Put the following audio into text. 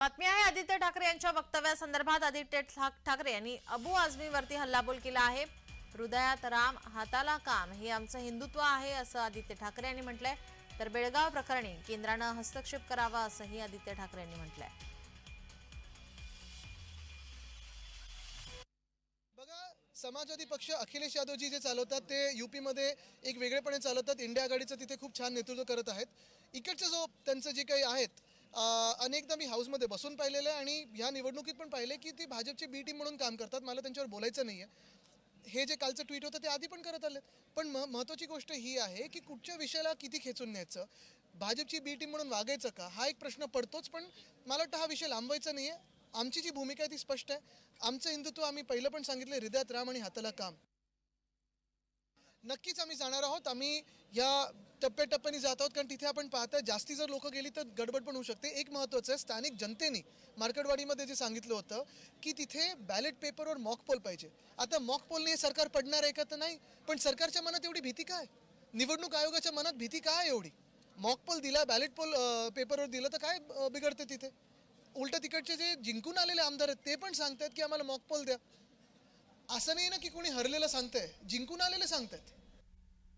बातमी आहे आदित्य ठाकरे यांच्या वक्तव्यासंदर्भात आदित्य ठाकरे यांनी अबू आझमीवरती हल्लाबोल केला आहे. हृदयात राम हाताला काम हे आमचं हिंदुत्व आहे असं आदित्य ठाकरे यांनी म्हटलंय. तर बेळगाव प्रकरणी केंद्रानं हस्तक्षेप करावा असंही आदित्य ठाकरे यांनी म्हटलंय. बघा समाजवादी पक्ष अखिलेश यादवजी जे चालवतात ते युपीमध्ये एक वेगळेपणे चालवतात. इंडिया आघाडीचं तिथे खूप छान नेतृत्व करत आहेत. इकडचं जो त्यांचं जे काही आहेत अनेकदा मी हाऊसमध्ये बसून पाहिलेलं आहे आणि ह्या निवडणुकीत पण पाहिले की ती भाजपची बी टीम म्हणून काम करतात. मला त्यांच्यावर बोलायचं नाही आहे हे जे कालचं ट्विट होतं ते आधी पण करत आले पण म महत्त्वाची गोष्ट ही आहे की कुठच्या विषयाला किती खेचून न्यायचं? भाजपची बी टीम म्हणून वागायचं का? हा एक प्रश्न पडतोच पण मला वाटतं हा विषय लांबवायचा नाही आहे आमची जी भूमिका आहे ती स्पष्ट आहे. आमचं हिंदुत्व आम्ही पहिलं पण सांगितलं हृदयात राम आणि हाताला काम. नक्कीच आम्ही जाणार आहोत. आम्ही या टप्प्याटप्प्याने जात आहोत कारण तिथे आपण पाहता जास्ती जर लोक गेली तर गडबड पण होऊ शकते. एक महत्त्वाचं आहे स्थानिक जनतेने मार्केटवाडीमध्ये जे सांगितलं होतं की तिथे बॅलेट पेपरवर मॉक पोल पाहिजे. आता मॉक पोलने हे सरकार पडणार आहे का तर नाही पण सरकारच्या मनात एवढी भीती काय? निवडणूक आयोगाच्या मनात भीती काय एवढी? मॉक पोल दिला बॅलेट पोल पेपरवर दिलं तर काय बिघडतं तिथे? उलट तिकडचे जे जिंकून आलेले आमदार आहेत ते पण सांगतायत की आम्हाला मॉक पोल द्या. असं नाही ना की कोणी हरलेलं सांगतंय जिंकून आलेले सांगतायत.